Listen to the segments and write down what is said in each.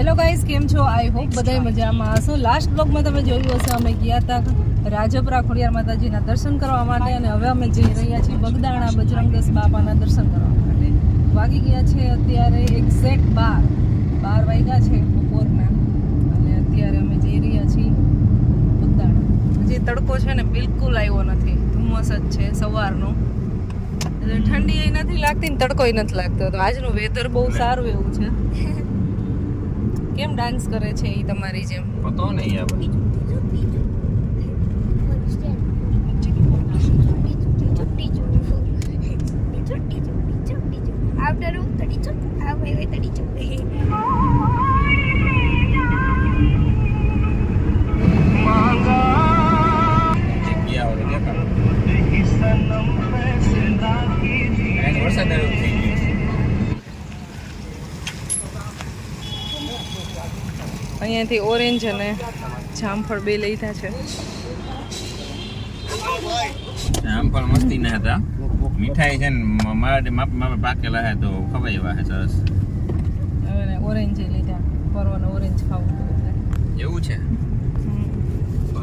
Hello guys કેમ છો? I hope બધાય મજામાં હશો. લાસ્ટ બ્લોગમાં તમે જોયું હશે અમે ગયા હતા રાજપરા ખોડિયાર માતાજીના દર્શન કરવા માટે અને હવે અમે જઈ રહ્યા છીએ બગદાણા બજરંગદાસ બાપાના દર્શન કરવા માટે. વાગી ગયા છે અત્યારે એક્ઝેક્ટ બાર. બાર વાગ્યા છે બપોરના. અને અત્યારે અમે જઈ રહ્યા છીએ બગદાણા. હજી તડકો છે ને બિલકુલ આવ્યો નથી. ધુમ્મસ જ છે સવારનો. એટલે ઠંડી એ નથી લાગતી ને તડકોય નથી લાગતો. તો આજનું વેધર બહુ સારું એવું છે. કેમ ડાન્સ કરે છે એ તમારી જેમ? પતો નહીં આપણે After room 32, highway 32. જગ્યા અહીંયાથી ઓરેન્જ અને જામફળ બે લીધા છે. આમ પણ મસ્તી ના હતા. મીઠાઈ છે ને મારા માપ માપે પાકેલા હે તો ખવાય એવા હે સરસ. અને ઓરેન્જ લીધા. પરવાનો ઓરેન્જ ખાવું એવું છે? તો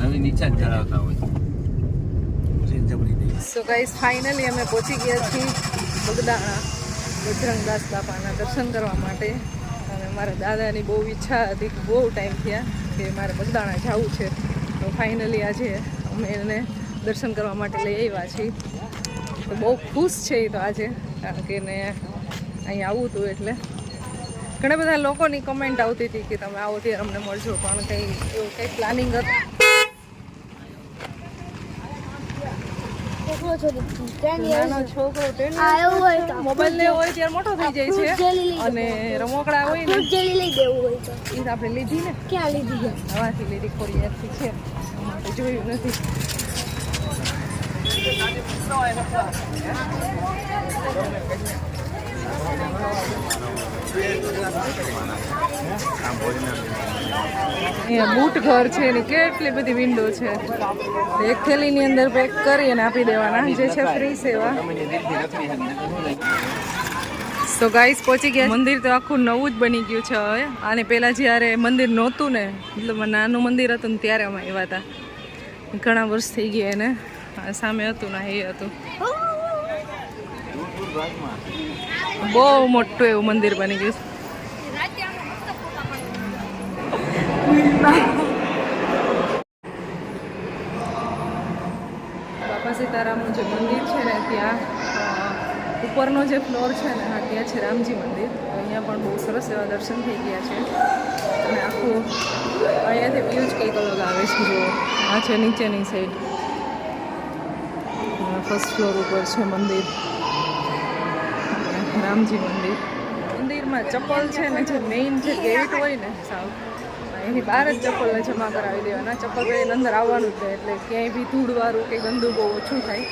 નવીન જ ધરાવતા હોય. સો ગાઈસ ફાઇનલી અમે પહોંચી ગયા છીએ બગદાણા બજરંગદાસ બાપાના દર્શન કરવા માટે. મારા દાદાની બહુ ઈચ્છા હતી કે બહુ ટાઈમ થયા કે મારે બગદાણા જવું છે. તો ફાઇનલી આજે અમે એને દર્શન કરવા માટે લઈ આવ્યા છીએ. તો બહુ ખુશ છે એ તો આજે, કારણ કે એને અહીં આવવું હતું એટલે. ઘણા બધા લોકોની કમેન્ટ આવતી હતી કે તમે આવો ત્યારે અમને મળજો, પણ કંઈ એવું કંઈ પ્લાનિંગ હતું છોકરો છે દીકરી, ten years નાનો. છોકરો. મોબાઈલ લેવો હોય ત્યારે મોટો થઈ જાય છે. અને રમકડા હોય ને. જેલી લઈ દેવું હોય તો. એ આપણે લીધી ને. ક્યાં લીધી છે? હવાથી લીધી ખોડિયારથી છે. જોયું નથી. અહીંયા બૂટ ઘર છે એની કેટલી બધી વિન્ડો છે. એક થેલીની અંદર પેક કરી અને આપી દેવાના. જે છે ફ્રી સેવા. તો ગાઈસ પહોંચી ગયા. મંદિર તો આખું નવું જ બની ગયું છે હવે. અને પહેલાં જ્યારે મંદિર નહોતું ને, મતલબ નાનું મંદિર હતું ને ત્યારે અમે આવ્યા હતા. ઘણા વર્ષ થઈ ગયા એને. સામે હતું ને એ હતું. બહુ મોટું એવું મંદિર બની ગયું છે બાપા સીતારામનું જે મંદિર છે ને ત્યાં અ, ઉપરનો જે ફ્લોર છે ને, હા, ત્યાં છે રામજી મંદિર. અહીંયા પણ બહુ સરસ એવા દર્શન થઈ ગયા છે. અને આખું અહીંયાથી વ્યૂ જ કંઈક અલગ આવે છે જો આ છે નીચેની સાઈડ ફર્સ્ટ ફ્લોર ઉપર છે મંદિર. રામજી મંદિર. મંદિરમાં ચપ્પલ છે ને, જે મેઇન જે ગેટ હોય ને, સાવ. એની બહાર જ ચપ્પલ જમા કરાવી દેવાના. ચપ્પલ પહેરીને અંદર આવવાનું જ એટલે ક્યાંય બી ધૂળવાળું કે ગંદુ બહુ ઓછું થાય.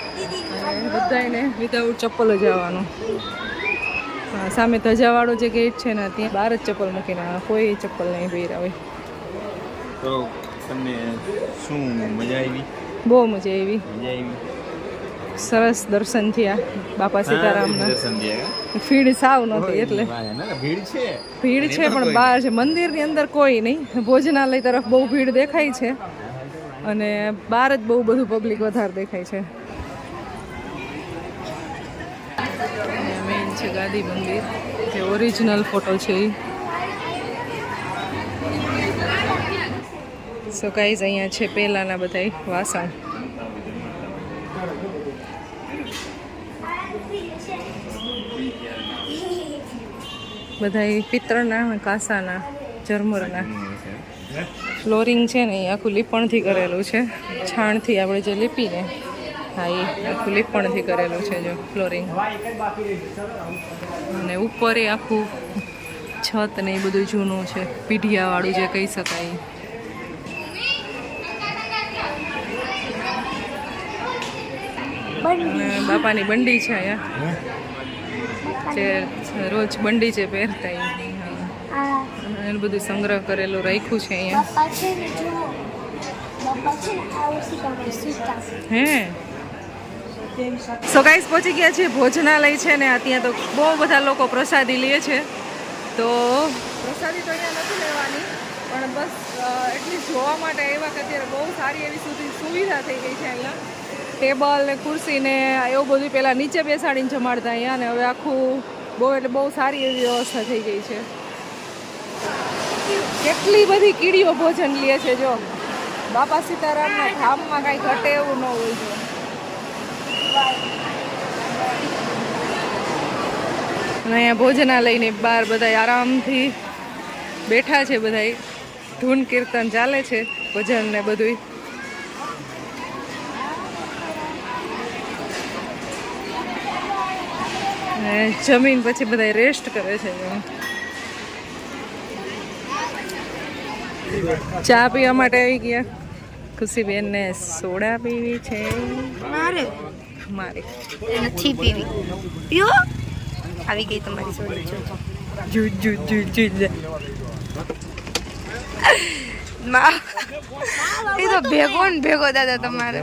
અને બધાને વિધાઉટ ચપ્પલ જ આવવાનું. સામે ધજાવાળો જે ગેટ છે ને ત્યાં બહાર જ ચપ્પલ મૂકીને. કોઈ ચપ્પલ નહીં પહેર્યા હોય. તો તમને શું મજા આવી? બહુ મજા આવી. મજા આવી. સરસ દર્શન થયા બાપા સીતારામના. ભીડ સાવ નહોતી એટલે. ભીડ છે. ભીડ છે પણ બહાર છે. મંદિરની અંદર કોઈ નહીં. ભોજનાલય તરફ બહુ ભીડ દેખાય છે. અને બહાર જ બહુ બધું પબ્લિક વધારે દેખાય છે. મેઇન છે ગાદી મંદિર. જે ઓરિજિનલ ફોટો છે સો ગાઈઝ અહીંયા છે પહેલાંના બધાય વાસણ. બધાય પિત્તળના કાંસાના, ઝરમરના. ફ્લોરિંગ છે ને એ આખું લીપણથી કરેલું છે. છાણથી આપણે જે લીપીને, હા, એ આખું લીપણથી કરેલું છે જો ફ્લોરિંગ. અને ઉપર એ આખું છત ને એ બધું જૂનું છે, પીઢિયાવાળું જે કહી શકાય. બાપાની બંડી છે અહીંયા. જે રોજ બંડી છે પહેરતા એનું બધું સંગ્રહ કરેલું રાખ્યું છે અહીંયા. હે? સો પહોંચી ગયા છે ભોજનાલય છે ને ત્યાં તો બહુ બધા લોકો પ્રસાદી લે છે. તો પ્રસાદી તો અહીંયા નથી લેવાની, પણ બસ એટલી જોવા માટે આવ્યા કે અત્યારે બહુ સારી એવી સુધી સુવિધા થઈ ગઈ છે અહીંયા ટેબલ ને ખુરશી ને એવું બધું પહેલાં નીચે બેસાડીને જમાડતા અહીંયા ને હવે આખું બહુ એટલે બહુ સારી એવી વ્યવસ્થા થઈ ગઈ છે. કેટલી બધી કીડીઓ ભોજન લે છે જો. બાપા સીતારામના ધામમાં કાંઈ ઘટે એવું ન હોય જો. અને અહીંયા ભોજનાલયની બહાર બધા આરામથી બેઠા છે બધા ધૂન કીર્તન ચાલે છે ભજન ને બધું ને જમીન પછી બધા રેસ્ટ કરે છે ચા પીવા માટે આવી ગયા. ખુશીબેન ને સોડા પીવી છે. મારે? મારે. નથી પીવી. પીઓ આવી ગઈ તમારી સોડા જો જુ. જુ જુ. મા એ તો ભેગો ને ભેગો દાદા તમારે.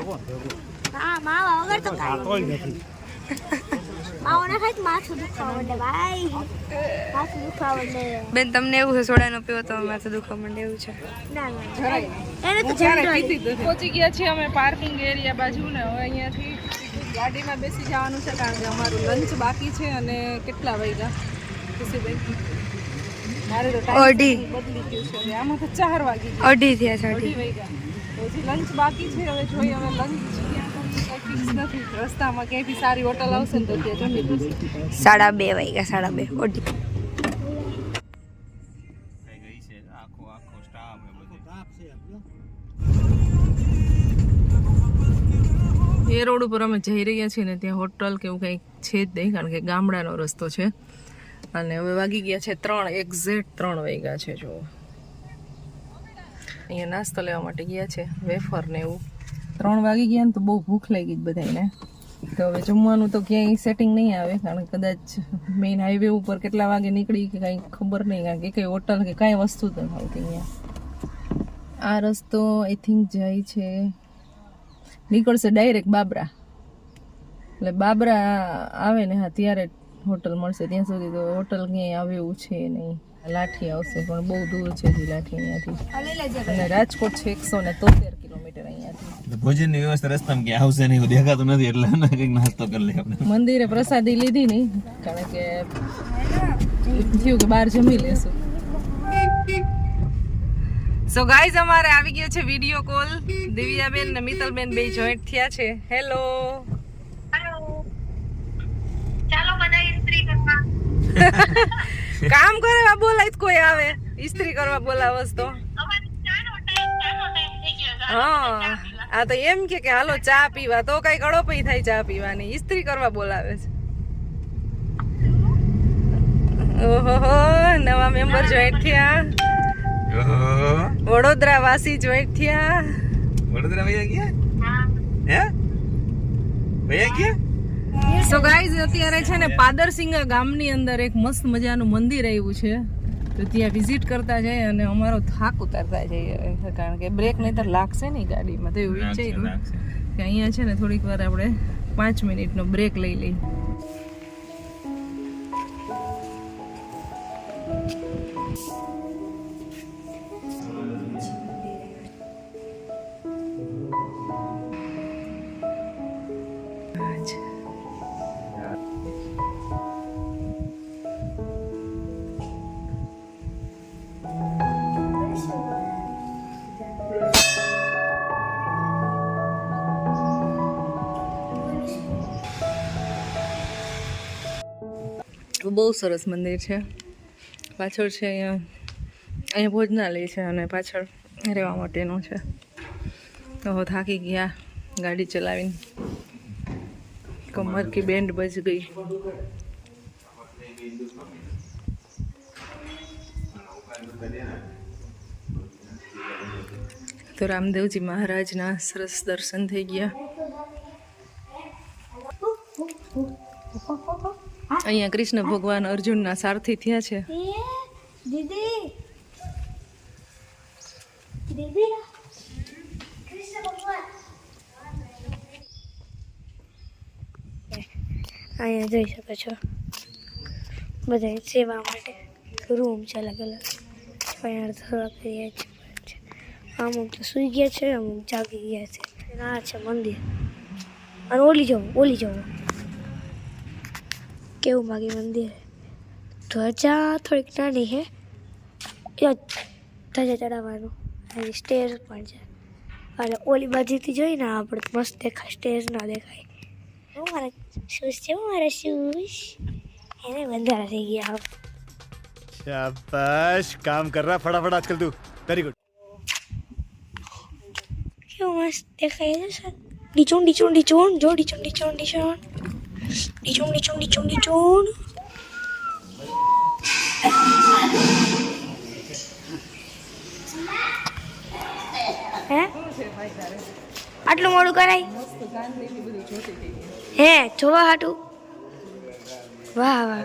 હા માવા વગર તો કાંઈ માવો બેન તમને એવું છે સોડાનો પીવો તો માથું દુખવા માંડે એવું છે. ના ના. જરાય. એને તો પહોંચી ગયા છીએ અમે પાર્કિંગ એરિયા બાજુ ને હવે અહીંયાથી ગાડીમાં બેસી જવાનું છે કારણ કે અમારું લંચ બાકી છે અને કેટલા વાગ્યા? અઢી. બદલી ગયું છે. આમાં તો ચાર વાગી અઢી થયા છે અઢી. અઢી વાગ્યા. પછી લંચ બાકી છે હવે જોઈએ હવે લંચ રસ્તામાં ક્યાંય બી સારી હોટલ આવશે ને તો ત્યાં જમી સાડા બે વાગ્યા સાડા બે. અઢી છે? આખો આખો સ્ટાફ એ એ રોડ ઉપર અમે જઈ રહ્યા છીએ ને ત્યાં હોટલ કે એવું કંઈક છે જ નહીં કારણ કે ગામડાનો રસ્તો છે. અને હવે વાગી ગયા છે ત્રણ એક્ઝેક્ટ ત્રણ વાગ્યા છે જો અહીંયા નાસ્તો લેવા માટે ગયા છે વેફર ને એવું. ત્રણ વાગી ગયા ને તો બહુ ભૂખ લાગી જ બધાને તો હવે જમવાનું તો ક્યાંય સેટિંગ નહીં આવે, કારણ કદાચ મેઇન હાઈવે ઉપર કેટલા વાગે નીકળી કે કાંઈ ખબર નહીં, કારણ કે કઈ હોટલ કે કાંઈ વસ્તુ તો આવતી અહીંયા. આ રસ્તો આઈ થિંક જાય છે, નીકળશે ડાયરેક્ટ બાબરા. એટલે બાબરા આવે ને હા, ત્યારે હોટલ મળશે. ત્યાં સુધી તો હોટલ ક્યાંય આવે એવું છે નહીં. લાઠી આવશે, પણ બહુ દૂર છે લાઠી અહીંયાથી અને રાજકોટ છે એકસો ને તોતેર કિલોમીટર અહીંયાથી. એટલે ભોજનની વ્યવસ્થા રસ્તામાં કે આવશે નહીં દેખાતું નથી એટલે કંઈક નાસ્તો કરી લઈએ આપણે. મંદિરે પ્રસાદી લીધી નહીં કારણ કે થયું કે બહાર જમી લેશું. સો ગાઈઝ અમારે આવી ગયો છે વીડિયો કોલ દિવ્યાબેન ને મિત્તલબેન બે જોઈન્ટ થયા છે. હેલો કામ કરવા બોલાય કોઈ આવે. ઇસ્ત્રી કરવા બોલાવસ તો. હા આ તો એમ કે કે હાલો ચા પીવા તો કઈ કડોપઈ થાય ચા પીવાની ઇસ્ત્રી કરવા બોલાવે છે. ઓહો નવા મેમ્બર જોઈન્ટ થયા વડોદરા વાસી જોઈન્ટ થયા વડોદરા ભૈયા ગયા? હે. ભૈયા ગયા? સો ગાઈઝ અત્યારે છે ને પાદરસિંગા ગામની અંદર એક મસ્ત મજાનું મંદિર આવ્યું છે. તો ત્યાં વિઝિટ કરતા જઈએ અને અમારો થાક ઉતારતા જઈએ. કારણ કે બ્રેક નહીતર લાગશે નહીં ગાડીમાં. તો એવું વિચાર્યું. કે અહીંયા છે ને થોડીક વાર આપણે પાંચ મિનિટનો બ્રેક લઈ લઈએ. બહુ સરસ મંદિર છે. પાછળ છે અહીંયા અહીંયા ભોજનાલય છે અને પાછળ રહેવા માટેનું છે. તો થાકી ગયા, ગાડી ચલાવીને. કમર કી બેન્ડ બજ ગઈ. તો રામદેવજી મહારાજના સરસ દર્શન થઈ ગયા. અહીંયા કૃષ્ણ ભગવાન અર્જુનના સારથી થયા છે. અહીંયા જોઈ શકો છો. બધા સેવા માટે રૂમ છે અલગ અલગ. અહીંયા થોડાક છે. અમુક તો સૂઈ ગયા છે, અમુક જાગી ગયા છે. આ છે મંદિર. અને ઓલી જવું ઓલી જવું. કેવું માગી મંદિર. ધ્વજા થોડીક નાની હે. ધ્વજા ચડાવવાનું. અને સ્ટેજ પણ છે. અને ઓલી બાજુથી જોઈએ ને આપણે મસ્ત દેખાય સ્ટેજ ના દેખાય. હું મારા શૂઝ છે મારા શૂઝ એને બંધારા થઈ ગયા શાબાશ કામ કર રહા ફટાફટ આજકલ તું. વેરી ગુડ કેવું મસ્ત દેખાય છે નીચું નીચું નીચું જો નીચું નીચું નીચું ડીચું ડીચું ડીચું ડીચું હે આટલું મોડું કરાય? હે જોવા હાટું. વાહ વાહ.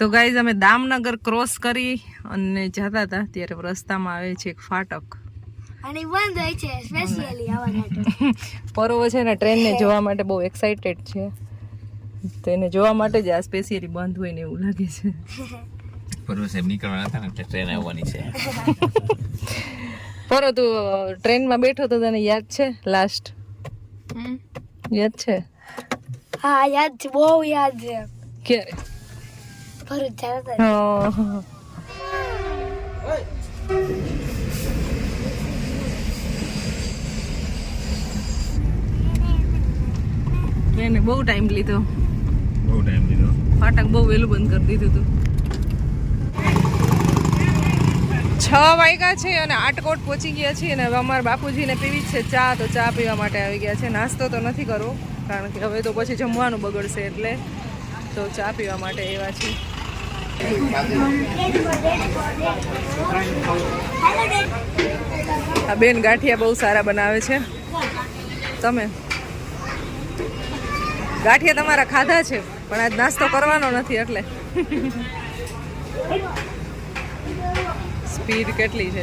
સો ગાઈઝ અમે દામનગર ક્રોસ કરી અને જતા હતા. ત્યારે રસ્તામાં આવે છે એક ફાટક. અને બંધ હોય છે સ્પેશિયલી આવા માટે. પરોવો છે ને ટ્રેનને જોવા માટે બહુ એક્સાઇટેડ છે. તો એને જોવા માટે જ આ સ્પેશિયલી બંધ હોય ને એવું લાગે છે. પરવા સાહેબ નીકળવાના હતા ને એટલે ટ્રેન આવવાની છે. પરો તું ટ્રેનમાં બેઠો તો તને યાદ છે? લાસ્ટ યાદ છે? હા યાદ છે બહુ યાદ છે. ક્યારે? ભરૂચ જતા. ટ્રેને બહુ ટાઈમ લીધો. બહુ ટાઈમ લીધો. ફાટક બહુ વહેલું બંધ કરી દીધું હતું. છ વાગ્યા છે અને આટકોટ પહોંચી ગયા છીએ અને હવે અમારા બાપુજીને પીવી જ છે ચા તો ચા પીવા માટે આવી ગયા છે. નાસ્તો તો નથી કરવો કારણ કે હવે તો પછી જમવાનું બગડશે એટલે તો ચા પીવા માટે એવા છે આ બેન ગાંઠિયા બહુ સારા બનાવે છે. તમે? ગાંઠિયા તમારા ખાધા છે, પણ આજ નાસ્તો કરવાનો નથી એટલે. સ્પીડ કેટલી છે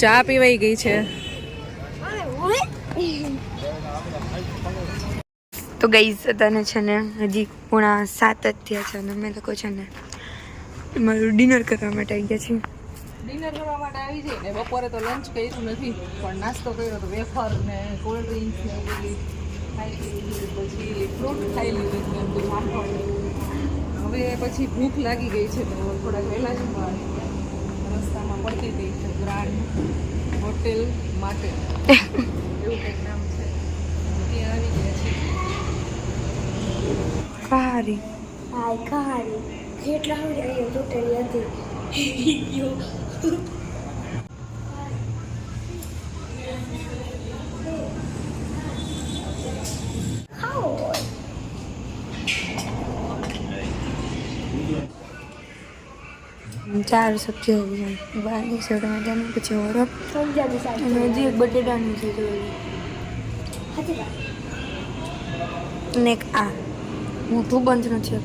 ચા પીવાઈ ગઈ છે. તો ગઈ તને છે ને હજી પૂણા સાત જ થયા છે અને અમે લોકો છે ને મારું ડિનર કરવા માટે આવી ગયા છીએ. ડિનર કરવા માટે આવી જઈએ ને બપોરે તો લંચ કર્યું નથી પણ નાસ્તો કર્યો તો વેફર ને કોલ્ડ ડ્રિંક્સ ને ખાઈ લીધું પછી ફ્રૂટ ખાઈ લીધું બધું. હવે પછી ભૂખ લાગી ગઈ છે તો થોડા વહેલા જ રસ્તામાં પડતી હતી ગ્રાન્ડ હોટેલ માટે. એવું કંઈક નામ છે. ત્યાં આવી ગયા છે કારી હાય કારી કેટલા આવડે અહીંયા તૂટેલી હતી ચાર સબ્જી આવી જાય બારની સેવ ટમાટાનું પછી ઓરપ અને હજી એક બટેટાનું છે સાચી એક આ. મોટું બંધ નથી એક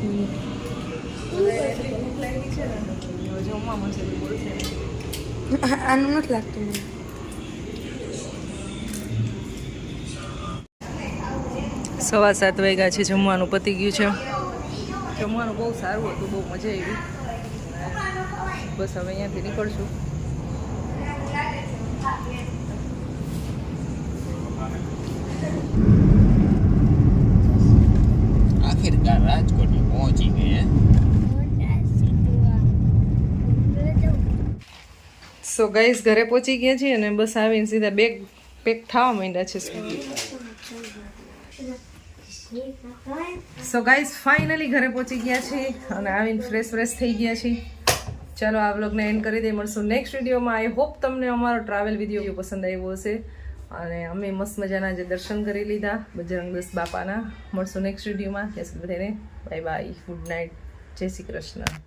હવે એટલી ભૂખ લાગી છે ને હવે જમવા મળશે તો બોલશે આનું નથી લાગતું મને. સવા સાત વાગ્યા છે જમવાનું પતી ગયું છે. જમવાનું બહુ સારું હતું બહુ મજા આવી. બસ હવે અહીંયાથી નીકળશું આખિરકાર રાજકોટ પહોંચી ગઈ સો ગાઈસ ઘરે પહોંચી ગયા છીએ અને બસ આવીને સીધા બેગ પેક થવા માંડ્યા છે સો ગાઈસ ફાઇનલી ઘરે પહોંચી ગયા છીએ અને આવીને ફ્રેશ ફ્રેશ થઈ ગયા છીએ. ચાલો, આ વ્લોગને એન્ડ કરી દઈએ. મળશું નેક્સ્ટ વિડીયોમાં આઈ હોપ તમને અમારો ટ્રાવેલ વીડિયો પસંદ આવ્યો હશે. અને અમે મસ્ત મજાના જે દર્શન કરી લીધા. બજરંગદાસ બાપાના. મળશું નેક્સ્ટ વિડીયોમાં ત્યાં સુધી બધાને બાય બાય ગુડ નાઇટ જય શ્રી કૃષ્ણ.